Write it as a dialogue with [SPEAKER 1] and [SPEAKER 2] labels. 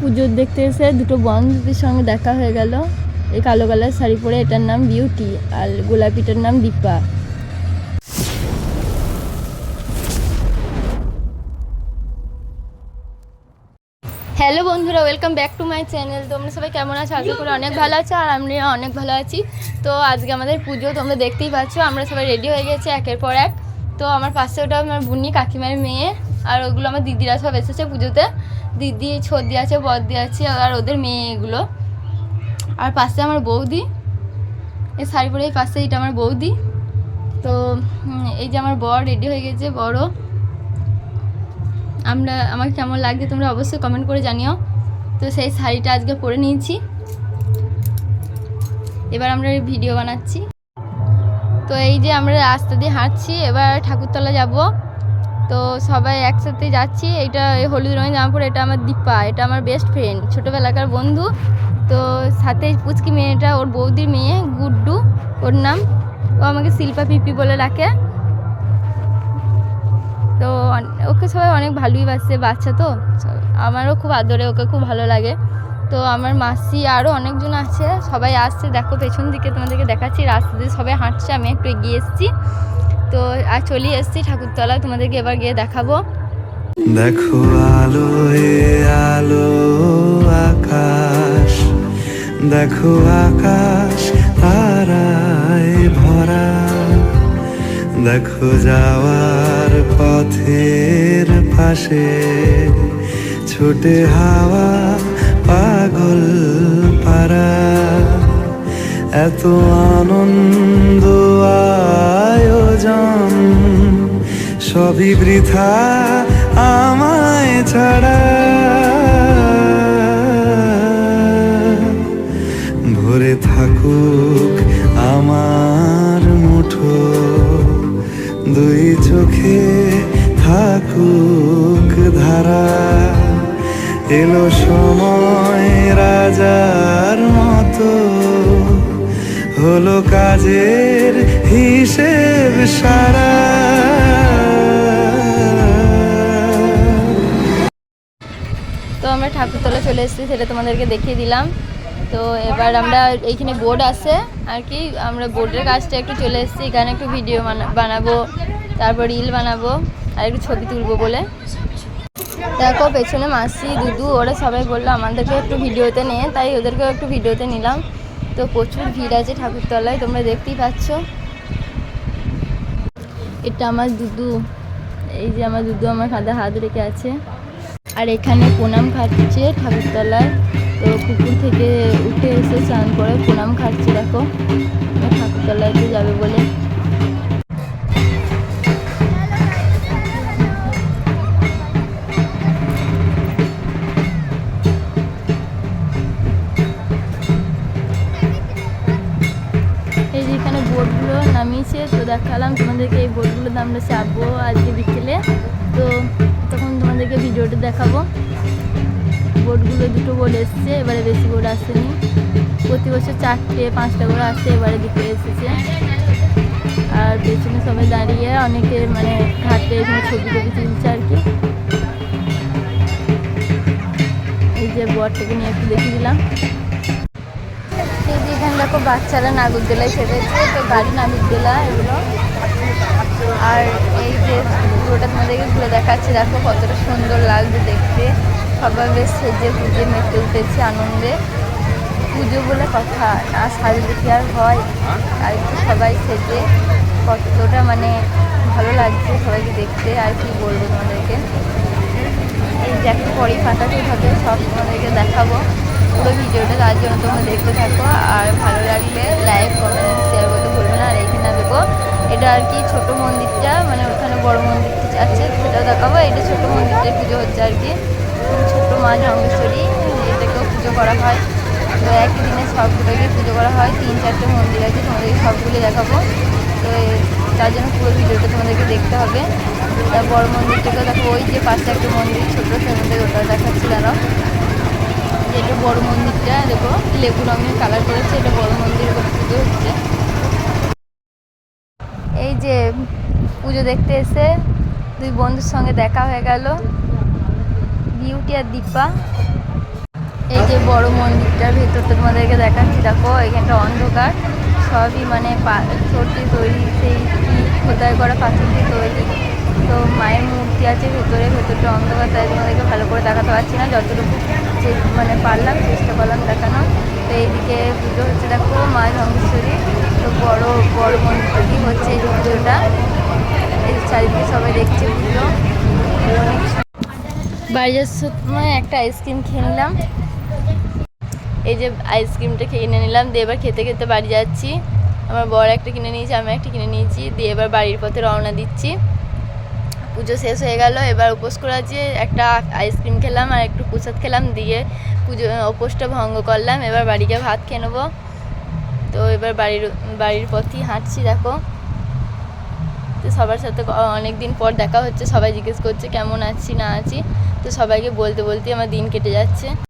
[SPEAKER 1] পুজো দেখতে এসে দুটো বন্ধুদের সঙ্গে দেখা হয়ে গেল। এই কালো কালার শাড়ি পরে এটার নাম বিউটি আর গোলাপিটার নাম দীপা। হ্যালো বন্ধুরা welcome back to my channel তোমরা সবাই কেমন আছো? আশা করি অনেক ভালো আছো আর আমি অনেক ভালো আছি। তো আজকে আমাদের পুজো, তোমরা দেখতেই পাচ্ছ, আমরা সবাই রেডি হয়ে গেছি একের পর এক। তো আমার পাশে ওটা আমার বুনি কাকিমার মেয়ে, আর ওগুলো আমার দিদিরা সব এসেছে পুজোতে। দিদি ছর্দি আছে বদ্দি আছে, আর ওদের মেয়ে এগুলো আর পাশে আমার বৌদি। এই শাড়ি পরে এই পাশে এটা আমার বৌদি। তো এই যে আমার বর রেডি হয়ে গেছে, বড়। আমরা, আমার কেমন লাগছে তোমরা অবশ্যই কমেন্ট করে জানিও। তো সেই শাড়িটা আজকে পরে নিয়েছি। এবার আমরা ভিডিও বানাচ্ছি। তো এই যে আমরা রাস্তা দিয়ে হাঁটছি, এবার ঠাকুরতলা যাব। তো সবাই একসাথে যাচ্ছি। এটা হলুদ রঙের জামা পরে এটা আমার দীপা, এটা আমার বেস্ট ফ্রেন্ড ছোটোবেলাকার বন্ধু। তো সাথে পুচকি মেয়েটা, ওর বৌদির মেয়ে, গুড্ডু, ওর নাম। ও আমাকে শিল্পা পিপি বলে ডাকে। তো ওকে সবাই অনেক ভালোই বাসছে বাচ্চা তো আমারও খুব আদরে, ওকে খুব ভালো লাগে। তো আমার মাসি আরও অনেকজন আছে, সবাই আসছে। দেখো পেছন দিকে তোমাদেরকে দেখাচ্ছি, রাস্তা দিয়ে সবাই হাঁটছে, আমি একটু এগিয়ে এসেছি। তো আর চলে এসেছি ঠাকুরতলা তোমাদেরকে এবার গিয়ে দেখাবো।
[SPEAKER 2] দেখো আলো আলো, আকাশ। দেখো আকাশ, তারায় ভরা। দেখো যাওয়ার পথের পাশে ছোটে হাওয়া, পাগল পারা এত আনন্দ আয়োজন সবই বৃথা আমায় ছাড়া ভরে থাকুক আমার মুঠো, দুই চোখে থাকুক ধারা। এলো সময় রাজার মতো। হলো কাজের হিসেব সারা।
[SPEAKER 1] তো আমরা ঠাকুরতলা চলে এসেছি, সেটা তোমাদেরকে দেখিয়ে দিলাম। তো এবার আমরা এইখানে বোর্ড আছে, আর কি, আমরা বোর্ডের কাজটা একটু চলে এসেছি। এখানে একটু ভিডিও বানাবো, তারপর রিল বানাবো, আর একটু ছবি তুলবো বলে। দেখো, পেছনে মাসি, দুদু, ওরা সবাই বলল আমাদেরকে একটু ভিডিওতে নে তাই ওদেরকেও একটু ভিডিওতে নিলাম। তো প্রচুর ভিড় আছে ঠাকুরতলায়, তোমরা দেখতেই পাচ্ছ। এটা আমার দুদু, এই যে আমার দুদু আমার কাঁধে হাত রেখে আছে। আর এখানে প্রণাম খাচ্ছে ঠাকুরতলায় তো কুকুর থেকে উঠে এসে স্নান করে প্রণাম খাচ্ছে, দেখো। ঠাকুরতলায় যাবে বলে দেখালাম, তোমাদেরকে এই বোর্ডগুলোতে আমরা চাপবো আজকে বিকেলে। তো তখন তোমাদেরকে ভিডিওটা দেখাবো। বোর্ডগুলো দুটো বোর্ড এসছে, এবারে বেশি বোর্ড আসেনি। প্রতি বছর চারটে, পাঁচটা করে আসছে এবারে দুটো এসেছে। আর পেছনে সবাই দাঁড়িয়ে অনেকে মানে ঘাটে এখানে ছবি টবি তুলছে আর কি। এই যে বোর্ডটাকে নিয়ে একটু দেখিয়ে দিলাম। এই যে এখানে দেখো বাচ্চারা নাগরদোলায় চেপেছে তো গাড়ি নাগরদোলা এগুলো। আর এই যে পুরোটা তোমাদেরকে ঘুরে দেখাচ্ছে, দেখো কতটা সুন্দর লাগছে দেখতে। সবাই বেশ সেজে পুজো মেতে উঠেছে আনন্দে। পুজো বলে কথা না সাজলে কি আর হয়, আর কি সবাই সেজে, কতটা মানে ভালো লাগছে সবাইকে দেখতে, আর কি বলব তোমাদেরকে। এই যে একটু পরেই ফাটাতে হবে সব তোমাদেরকে দেখাবো। পুরো ভিডিওটা তার জন্য তোমরা দেখতে থাকো আর ভালো লাগলে লাইক কমেন্ট শেয়ার করতে ভুলবে না। আর এইখানে দেখো, এটা আর কি ছোট মন্দিরটা মানে ওখানে বড় মন্দিরটা আছে, সেটাও দেখাবো। এটা ছোট মন্দিরটাই পুজো হচ্ছে আর কি। ছোট মা জঙ্গেশ্বরী এটাকেও পুজো করা হয়। তো একই দিনে সবগুলোকে পুজো করা হয়। তিন, চারটে মন্দির আছে, তোমাদেরকে সবগুলো দেখাবো। তো তার জন্য পুরো ভিডিওটা তোমাদেরকে দেখতে হবে। তার বড় মন্দিরটাকে দেখো, ওই যে পাশে একটা মন্দির, ছোটো সে মন্দির ওটা দেখাচ্ছি, দাঁড়াও। যেটা বড় মন্দিরটা, দেখো লেবু রঙের কালার করেছে, এটা বড় মন্দির পুজো হচ্ছে। এই যে পুজো দেখতে এসে দুই বন্ধুর সঙ্গে দেখা হয়ে গেল, বিউটি আর দীপা। এই যে বড় মন্দিরটার ভেতরটা তোমাদেরকে দেখাচ্ছি, দেখো, এখানটা অন্ধকার, সবই মানে পাথর তৈরি, সেই ইট খোদাই করা পাথর দিয়ে তৈরি। তো মায়ের মূর্তি আছে ভেতরে, ভেতরটা অন্ধকার, তাই তোমাদেরকে ভালো করে দেখাতে পারছি না, যতটুকু মানে পারলাম, চেষ্টা করলাম দেখানো তো এইদিকে পুজো হচ্ছে দেখো, মা ধঙ্গেশ্বরী তো বড় বড় মন্দিরটি হচ্ছে এই পুজোটা। চারিদিকে সবাই দেখছে পুজো। বাড়ি সময় একটা আইসক্রিম খেয়ে নিলাম। এই যে আইসক্রিমটা নিয়ে নিলাম, দিয়ে এবার খেতে খেতে বাড়ি যাচ্ছি। আমার বর একটা কিনে নিয়েছি, আমি একটা কিনে নিয়েছি, দিয়ে এবার বাড়ির পথে রওনা দিচ্ছি। পুজো শেষ হয়ে গেল। এবার উপোস করা যে একটা আইসক্রিম খেলাম আর একটু প্রসাদ খেলাম, দিয়ে পুজো, উপোসটা ভঙ্গ করলাম। এবার বাড়িকে ভাত খেয়ে নেব। তো এবার বাড়ির বাড়ির পথেই হাঁটছি, দেখো। তো সবার সাথে অনেক দিন পর দেখা হচ্ছে, সবাই জিজ্ঞেস করছে, কেমন আছি, না আছি? তো সবাইকে বলতে বলতে আমার দিন কেটে যাচ্ছে।